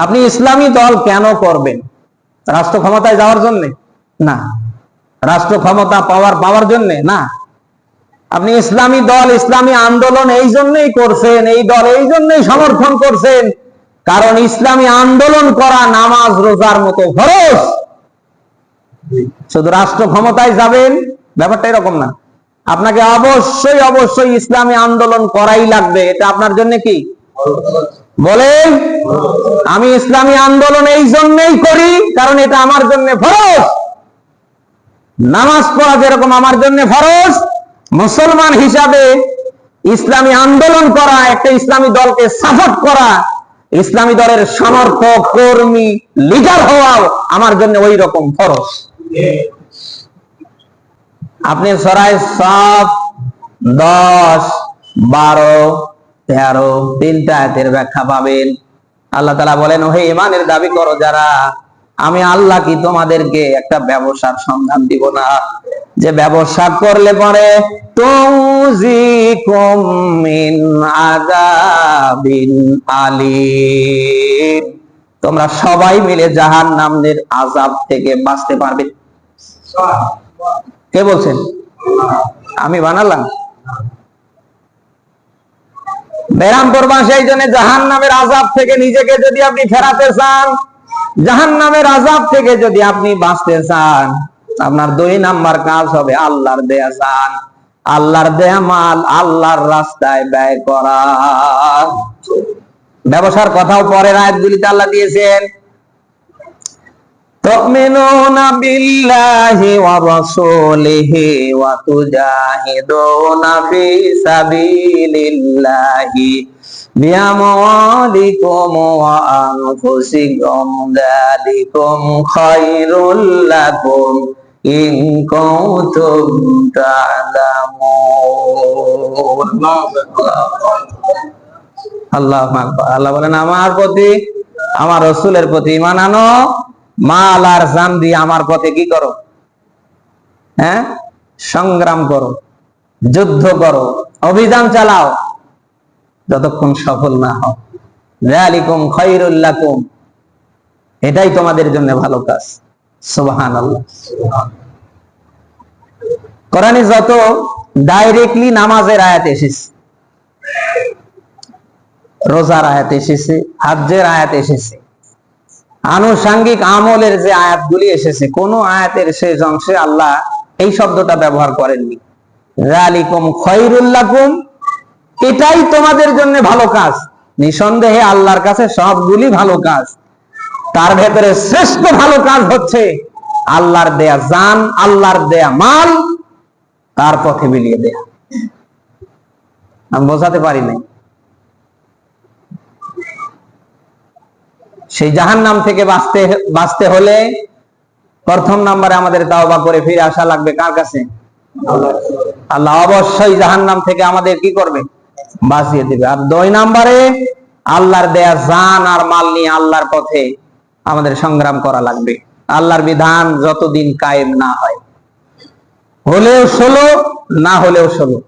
আপনি ইসলামী দল কেন করবেন? রাষ্ট্র ক্ষমতায় যাওয়ার জন্য? না। রাষ্ট্র ক্ষমতা পাওয়ার পাওয়ার জন্য? না। আপনি ইসলামী দল, ইসলামী আন্দোলন এই জন্যই করছেন, এই দল এই জন্যই সমর্থন করছেন। কারণ ইসলামী আন্দোলন করা নামাজ, রোজার মতো ফরজ। শুধু রাষ্ট্র ক্ষমতায় যাবেন? ব্যাপারটা এরকম না। আপনাকে অবশ্যই অবশ্যই ইসলামী আন্দোলন করাই লাগবে। এটা আপনার জন্য কি? বলেন, আমি ইসলামী আন্দোলন এই জন্যই করি, কারণ এটা আমার জন্য ফরজ। নামাজ পড়া যেরকম আমার জন্য ফরজ, মুসলমান হিসাবে ইসলামী আন্দোলন করা, একটা ইসলামী দলকে সাপোর্ট করা, ইসলামী দলের সমর্থক, কর্মী লিডার হওয়াও আমার জন্য ওই রকম ফরজ। আপনি সরাই সব দশ, বারো তেরো তিনটা আয়াতের ব্যাখ্যা পাবেন। আল্লাহ তালা বলেন, ওহে ইমানের দাবি করো যারা, আমি আল্লাহ কি তোমাদেরকে একটা ব্যবসার সন্ধান দিব না? যে ব্যবসা করলে পরে তোমরা সবাই মিলে জাহান নামদের আজাব থেকে বাঁচতে পারবে। কে বলছেন? আমি বানালাম? সেই জন্য জাহান নামের আজাব থেকে নিজেকে যদি আপনি ফেরাতে চান জাহান নামের আজাব থেকে যদি আপনি বাঁচতে চান, আপনার দুই নাম্বার কাজ হবে আল্লাহর দেয়া চান। আল্লাহর দেয়া মাল আল্লাহর রাস্তায় ব্যয় করা। ব্যবসার কথাও পরের আয়াতগুলিতে আল্লাহ দিয়েছেন تؤمنون بالله ورسوله وتجاهدون في سبيل الله بأموالكم وأنفسكم ذلكم خير لكم إن كنتم تعلمون আল্লাহ আল্লাহ বলেন আমার প্রতি আমার রসুলের প্রতি ইমান আনো মাল আর জান দিয়ে আমার পথে কি করো? হ্যাঁ? সংগ্রাম করো, যুদ্ধ করো, অভিযান চালাও, যতক্ষণ সফল না হও। যালিকুম খায়রুল্লাকুম এটাই তোমাদের জন্য ভালো কাজ। সুবহান আল্লাহ কোরআনে যত ডাইরেক্টলি নামাজের আয়াত এসেছে, রোজার আয়াত এসেছে, হাজ্জের আয়াত এসেছে আনুষাঙ্গিক আমলের যে আয়াতগুলি এসেছে, কোন আয়াতের শেষ অংশে আল্লাহ এই শব্দটা ব্যবহার করেননি। রালিকুম খৈরুল্লাকুম এটাই তোমাদের জন্য ভালো কাজ। নিঃসন্দেহে আল্লাহর কাছে সবগুলি ভালো কাজ। তার ভেতরে শ্রেষ্ঠ ভালো কাজ হচ্ছে আল্লাহর দেয়া জান, আল্লাহর দেয়া মাল, তার পথে বিলিয়ে দেয়া। আমি বোঝাতে পারি নাই। সেই জাহান নাম থেকে বাঁচতে বাঁচতে হলে প্রথম নাম্বারে আমাদের তাওবা করে ফিরে আসা লাগবে কার কাছে? আল্লাহ। অবশ্যই জাহান নাম থেকে আমাদের কি করবে? বাঁচিয়ে দিবে। আর দুই নাম্বারে আল্লাহর দেয়া জান আর মাল নিয়ে আল্লাহর পথে আমাদের সংগ্রাম করা লাগবে। আল্লাহর বিধান যতদিন কায়েম না হয়। হলেও ষোলো, না হলেও ষোলো।